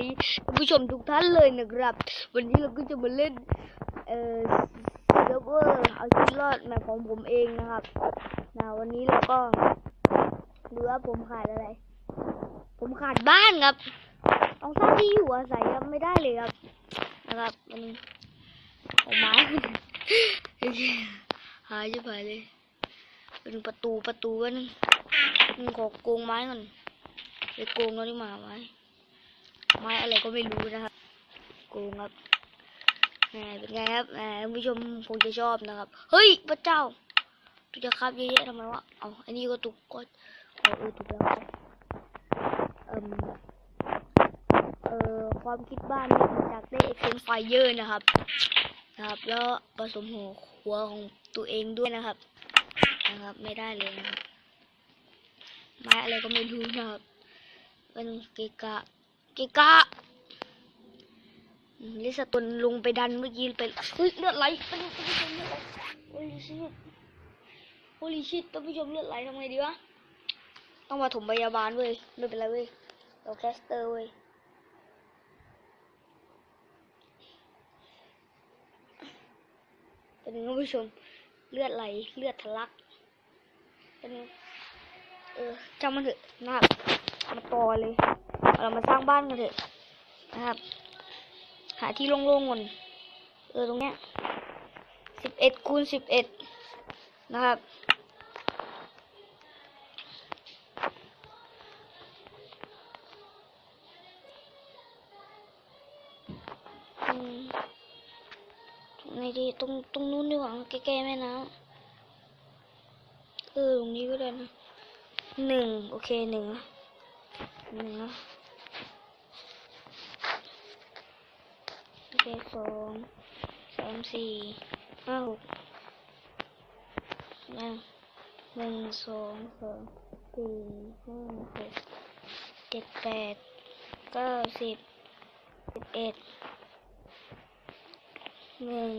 ดีท่านผู้ชมทุกท่านเลยนะครับ วันนี้เราก็จะมาเล่น เอ่อเซิร์ฟเวอร์เอาชีวิตรอดในของผมเองนะครับนะวันนี้เราก็ดูว่าผมขาดอะไร ผมขาดบ้านครับต้องสร้างที่อยู่อาศัยครับไม่ได้เลยครับ นะครับมันเอาไม้หายจะไปเลย เป็นประตูประตูก็นึงมึงขอโกงไม้ก่อนไปโกงเขาที่มาไม้ ไม้อะไรก็ไม่รู้นะครับโกงครับแหมเป็นไงครับแหมผู้ชมคงจะชอบนะครับ เฮ้ยพระเจ้าตุจะครับเยอะแยะทำไมวะเอาอันนี้ก็ถูกก็เอาเออถูกแล้วครับเอ่มเอ่อความคิดบ้านนี่มาจากได้เอ็กเซนไฟเยอร์นะครับนะครับ แล้วผสมหัวหัวของตัวเองด้วยนะครับนะครับ ไม่ได้เลยนะครับไม้อะไรก็ไม่รู้นะครับเป็นเกะกะ กะกะลิสตุนลงไปดันเมื่อกี้ไปเฮ้ยเลือดไหลท่านผู้ชมเลือดไหลโอ้ลิชิตโอ้ลิชิตท่านผู้ชมเลือดไหลทำไงดีวะต้องมาถมพยาบาลเว้ยไม่เป็นไรเว้ยเราแคสเตอร์เว้ยเป็นท่านผู้ชมเลือดไหลเลือดทะลักเป็นเออจำมันเถอะนะครับมาต่อเลย เรามาสร้างบ้านกันเถอะนะครับ หาที่โล่งๆก่อนเออตรงเนี้ยสิบเอ็ดคูณสิบเอ็ดนะครับอืมตรงไหนดีตรงตรงนู้นดีกว่าใกล้ๆแม่น้ำเออตรงนี้ก็ได้นะหนึ่งโอเคหนึ่งนะ นึ่งนะโอเคสองสามสี่ห้าหกนะหนึ่งสองสามสี่ห้าหกเจ็ดแปดเก้าสิบสิบเอ็ดหนึ่ง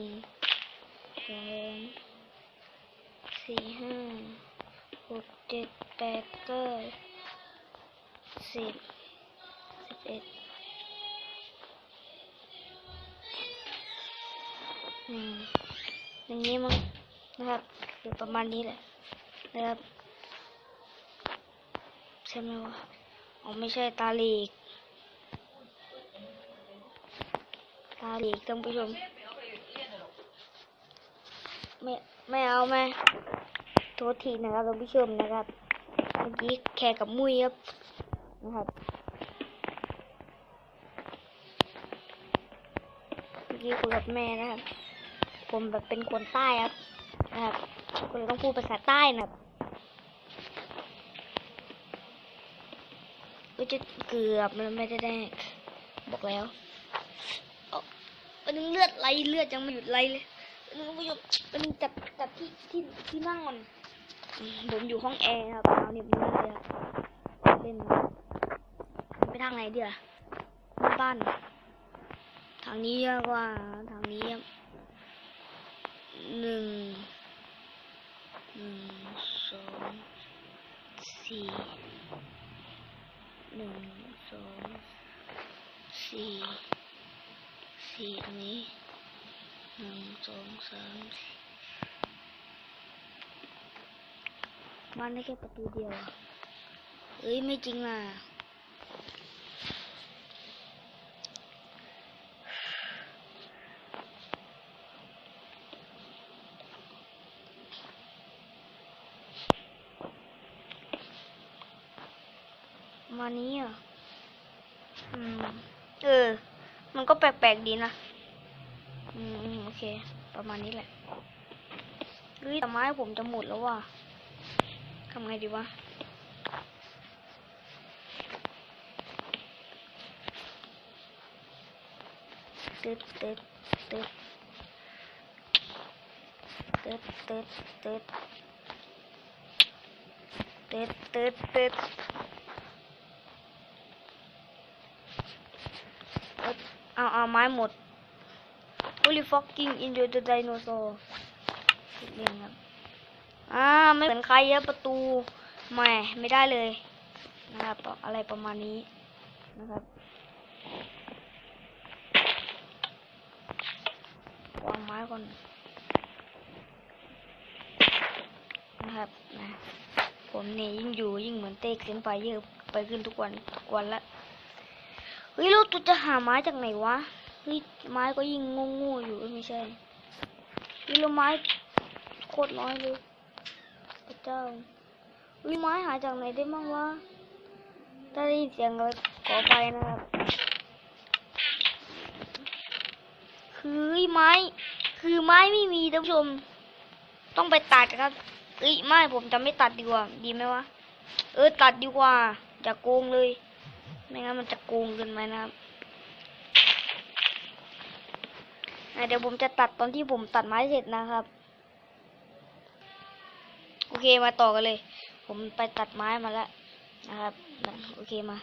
สองสี่ห้าหกเจ็ด สิบสิบเอ็ดอย่างนี้มั้งนะครับคือประมาณนี้แหละนะครับใช่ไหมวะอ๋อไม่ใช่ตาหลีก ตาหลีกท่านผู้ชมไม่ไม่เอาไม่โทษทีนะครับท่านผู้ชมนะครับเมื่อกี้แขกกับมุ้ยครับ นะครับเมื่อกี้คุยกับแม่นะครับ ผมแบบเป็นคนใต้ครับนะครับก็เลยต้องพูดภาษาใต้นะครับก็จะเกือบมันไม่ได้แดกบอกแล้วเอาอันนึงเลือดไหลเลือดยังไม่หยุดไหลเลยอันนึงผู้ชมอันนึงจับจับที่ที่ที่นั่งก่อนผมอยู่ห้องแอร์ครับเอาเนี่ยมันเลยครับเล่น ทางไหนเดียวบ้านทางนี้เยอะกว่าทางนี้หนึ่งหนึ่งสองสี่หนึ่งสองสี่สี่อันนี้หนึ่งสองสามสี่บ้านได้แค่ประตูเดียวเอ้ยไม่จริงอะ ประ มาณนี้อะอืม เออ มันก็แปลกๆดีนะอืมอืมโอเค ประมาณนี้แหละเฮ้ยแต่ไม้ผมจะหมดแล้วว่ะทำไงดีวะตึ๊ดตึ๊ดตึ๊ดตึ๊ดตึ๊ดตึ๊ดตึ๊ดตึ๊ดตึ๊ด เอาเอาไม้หมด Holy fucking enjoy the dinosaur นี่ครับอ่าไม่เหมือนใครครับประตูแหม่ไม่ได้เลยนะครับอะไรประมาณนี้นะครับวางไม้ก่อนนะครับนะผมเนี่ยยิ่งอยู่ยิ่งเหมือนเตะเขึ้นไปเยอะไปขึ้นทุกวันทุกวันละ เฮ้ยเราตัวจะหาไม้จากไหนวะเฮ้ยไม้ก็ยิ่งงๆอยู่ไม่ใช่เฮ้ยเราไม้โคตรน้อยเลยพระเจ้าเฮ้ยไม้หาจากไหนได้บ้างวะถ้าได้ยินเสียงอะไรขอไปนะครับคือไม้ คือไม้ไม่มีท่านผู้ชม ต้องไปตัดครับเอ้ยไม่ผมจะไม่ตัดดีกว่า ดีไหมวะ เออตัดดีกว่าอย่าโกงเลย ไม่งั้นมันจะโกงเกินไปนะครับเดี๋ยวผมจะตัดตอนที่ผมตัดไม้เสร็จนะครับ โอเคมาต่อกันเลย ผมไปตัดไม้มาแล้วนะครับโอเคมา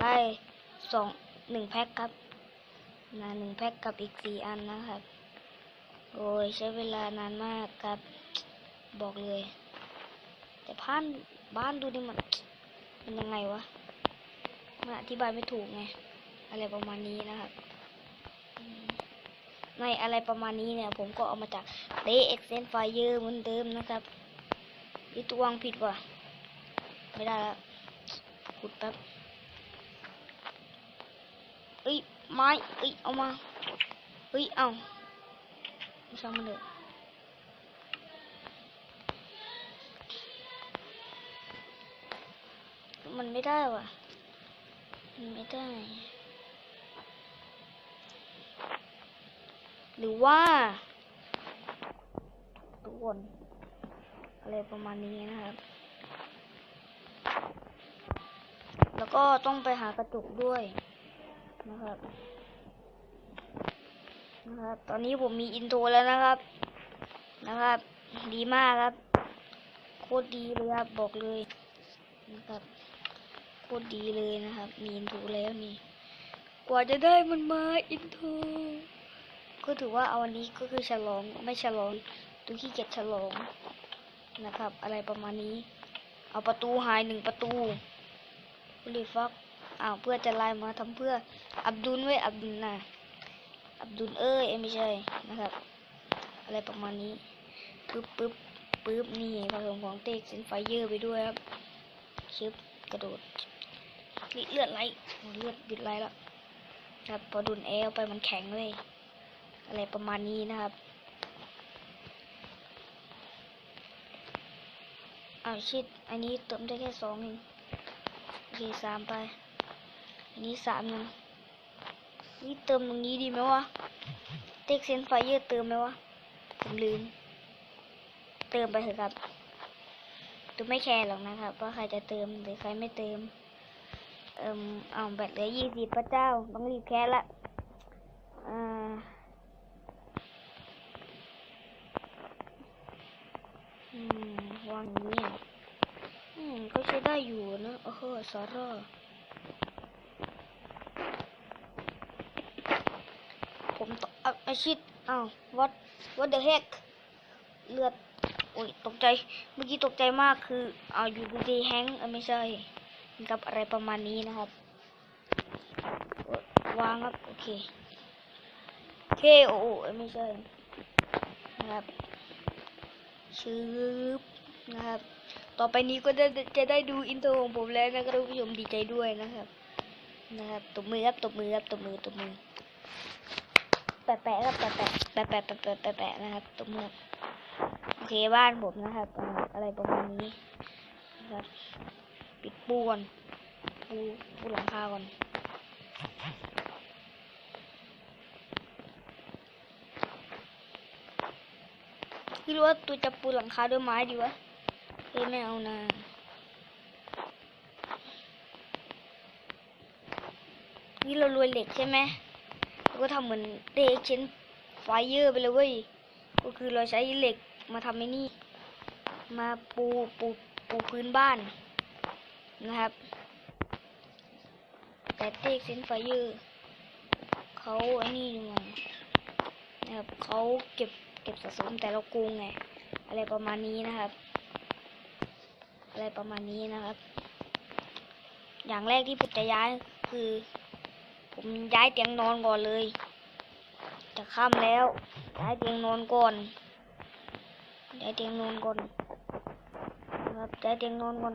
ได้สองหนึ่งแพ็คครับนะหนึ่งแพ็คกับอีกสี่อันนะครับ โอ้ยใช้เวลานานมากครับ บอกเลย แต่บ้านบ้านดูดิมันมันยังไงวะ มันอธิบายไม่ถูกไง อะไรประมาณนี้นะครับ ในอะไรประมาณนี้เนี่ย ผมก็เอามาจากเดเอ็กเซนไฟเยอเหมือนเดิมนะครับอีตัววางผิดว่ะ ไม่ได้แล้วขุดแป๊บเอ้ย ไม้ เอ้ย เอามาเฮ้ย เอาไม่ช่างมันเลยมันไม่ได้ว่ะ ไม่ได้ หรือว่า ทุกคนอะไรประมาณนี้นะครับ แล้วก็ต้องไปหากระจกด้วยนะครับ นะครับ ตอนนี้ผมมีอินโทรแล้วนะครับ นะครับ ดีมากครับ โคตรดีเลยครับ บอกเลยนะครับ โคตรดีเลยนะครับ มีอินโทรแล้วนี่ กว่าจะได้มันมาอินโทรก็ถือว่าเอาวันนี้ก็คือฉลองไม่ฉลองตูขี้เกียจฉลองนะครับ อะไรประมาณนี้ เอาประตูหายหนึ่งประตูรีฟักอ้าวเพื่อจะไลน์มาทำเพื่อ อับดุลเว้ยอับดุลนะอับดุลเอ้ยไม่ใช่นะครับ อะไรประมาณนี้ปึ๊บปึ๊บปึ๊บนี่ผสมของเต็กเซนไฟเยอร์ไปด้วยครับชึบกระโดด เลือดไหลโอ้เลือดหยุดไหลแล้วครับพอดุนแอลไปมันแข็งเลยอะไรประมาณนี้นะครับอ้าวชิดอันนี้เติมได้แค่สองเองโอเคสามไป อันนี้สามหนึ่งนี่เติมตรงนี้ดีไหมวะเต็กเซนไฟเยอร์เติมไหมวะผมลืม เติมไปเถอะครับตูไม่แคร์หรอกนะครับ ว่าใครจะเติมหรือใครไม่เติม เอิมเอาแบตเหลือยี่สิบพระเจ้า ต้องรีบแคร์ละอ่าอืมวางนี้ยอืมก็ใช้ได้อยู่นะโอ้โหสาระผมตอะอาชิดอ้าว what what the heck เลือด โอ้ย ตกใจ เมื่อกี้ตกใจมากคือ เอาอยู่ดีแฮงเอ้ยไม่ใช่ กับอะไรประมาณนี้นะครับ วางครับ โอเคเคโอเอ้ยไม่ใช่นะครับชืบนะครับ ต่อไปนี้ก็จะจะได้ดูอินโทรของผมแล้วนะครับท่านผู้ชมดีใจด้วยนะครับ นะครับตบมือครับตบมือครับตบมือตบมือแปะแปะครับแปะแปะแปะแปะแปะแปะแปะแปะนะครับตรงมือโอเคบ้านผมนะครับ อะไรประมาณนี้นะครับ ปิดปูก่อนปูปูหลังคาก่อนพี่รู้ว่าตัวจะปูหลังคาด้วยไม้ดีวะเฮ้ยไม่เอานะนี่เรารวยเหล็กใช่ไหมก็ทำเหมือนเดเชนไฟเยอร์ไปเลยเว้ย ก็คือเราใช้เหล็กมาทำไอ้นี่ มาปูปูปูพื้นบ้าน นะครับแต่เตกเซนไฟเยอร์เขาไอ้นี่นี่มันนะครับเขาเก็บเก็บสะสมแต่เราโกงไงอะไรประมาณนี้นะครับ อะไรประมาณนี้นะครับ อย่างแรกที่ผมจะย้ายคือ ผมย้ายเตียงนอนก่อนเลย จะค่ำแล้วย้ายเตียงนอนก่อนย้ายเตียงนอนก่อน ครับใจเตียงนอนก่อน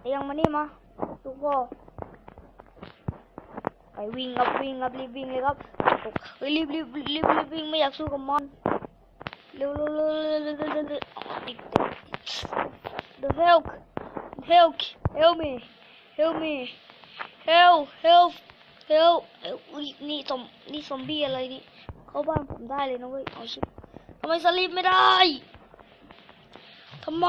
เตียงมานี่มาทุกพ่อไปวิ่งครับวิ่งครับรีบวิ่งเลยครับรีบรีบรีบรีบวิ่งไม่อยากสู้กับมอนเร็วเร็วเร็วเร็วเร็วเร็ว The help help help me help me help help help อุ้ยนี่ซอมนี่ซอมบี้อะไรนี่เข้าบ้านผมได้เลยนะเว้ยเอาชิบทำไมสลิปไม่ได้ทำไม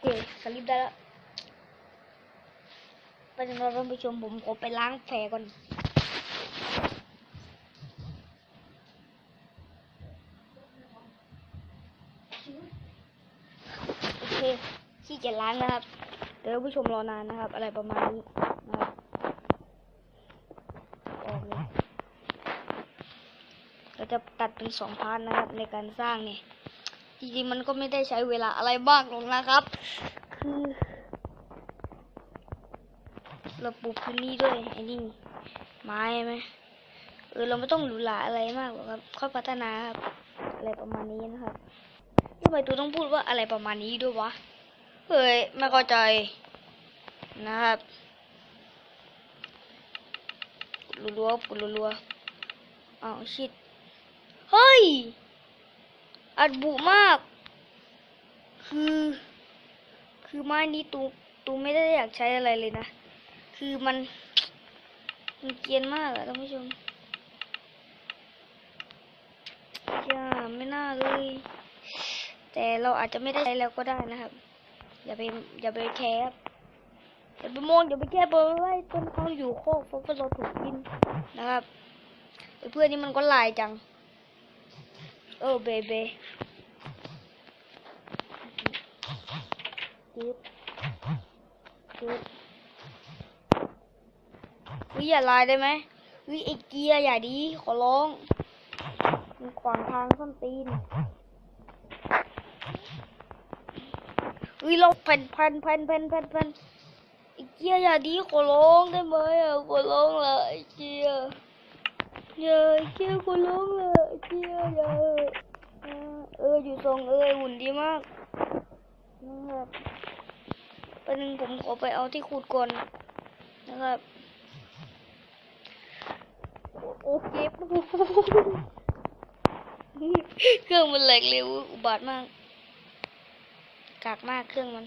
โอเคสลิปได้แล้วไปยังไงท่านผู้ชมผมขอไปล้างแผลก่อนโอเคขี้เกียจล้างนะครับ เดี๋ยวผู้ชมรอนานนะครับ อะไรประมาณนี้นะครับออกเลยเราจะตัดเป็นสองพาร์ทนะครับในการสร้างเนี่ย จริงๆมันก็ไม่ได้ใช้เวลาอะไรมากหรอกนะครับ คือเราปลูกพื้นที่ด้วยไอ้นี่ไม้ไหมเออเราไม่ต้องหรูหราอะไรมากหรอกครับค่อยพัฒนาครับอะไรประมาณนี้นะครับทำไมตูต้องพูดว่าอะไรประมาณนี้ด้วยวะเฮ้ยไม่เข้าใจนะครับรัวๆปุรัวๆอ้าวชิดเฮ้ย อัดบุมาก คือ คือไม้นี้ตูตูไม่ได้อยากใช้อะไรเลยนะ คือมัน มันเกียนมากอะท่านผู้ชมอย่าไม่น่าเลย แต่เราอาจจะไม่ได้ใช้แล้วก็ได้นะครับ อย่าไป อย่าไปแคร์ครับอย่าไปมองอย่าไปแคร์เบอร์ไว้ต้นเขาอยู่โคกเพราะเราถูกกินนะครับเพื่อนนี่มันก็ลายจัง เออเบเบจิ๊บจิ๊บเฮ้ยอย่าลายได้ไหมเฮ้ยไอ้เกียร์อย่าดี ขอร้อง มันขวางทางส้นตีนเฮ้ยเราพันพันพันพันพันพันไอ้เกียร์อย่าดี ขอร้องได้ไหมอะขอร้องละไอ้เกีย ร์อย่อเกียร์ขอร้องละไอ้เกียร์อย่าเออเอออยู่ทรงเออหุ่นดีมากนะครับประเด็นงผมขอไปเอาที่ขุดก่อนนะครับโอเคเครื่องมันแหลกเร็วอุบาทมากกากมากเครื่องมัน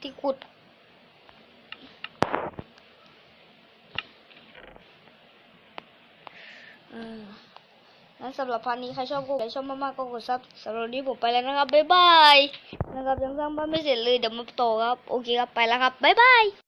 ที่ขุด อืม งั้นสำหรับพาร์ทนี้ใครชอบก็ใครชอบมากๆก็กดซับสำหรับวันนี้ผมไปแล้วนะครับบ๊ายบายนะครับยังสร้างบ้านไม่เสร็จเลยเดี๋ยวมาต่อครับโอเคครับไปแล้วครับบ๊ายบาย